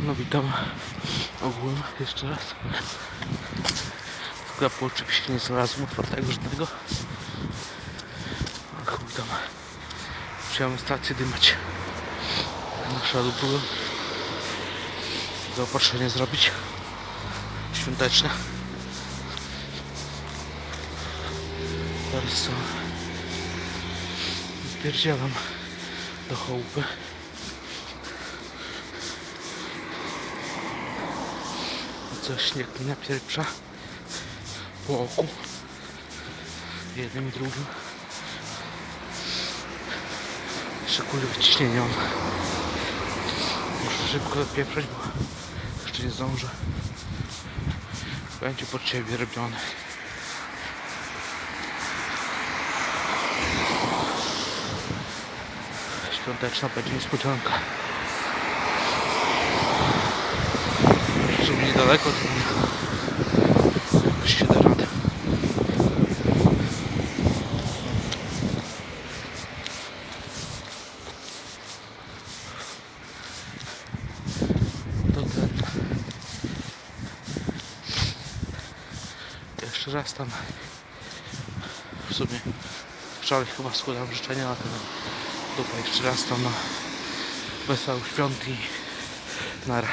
No witam ogółem jeszcze raz. Sklepu oczywiście nie znalazłem otwartego żadnego. Chuj tam. Musiałem stację dymać. Na szadu byłem. Zaopatrzenie zrobić. Świąteczne. Teraz co? Spierdzielam do chałupy. Co śnieg mi napierprza po oku. Jednym i drugim. Wyciśnienia mam. Muszę szybko dopieprzać, bo jeszcze nie zdążę. Będzie pod ciebie robione. Świąteczna będzie niespodzianka. Niedaleko to jakoś się da radę. To ten. Jeszcze raz tam w sumie wczoraj chyba składam życzenia na ten dupa jeszcze raz tam na wesołych świąt i nara.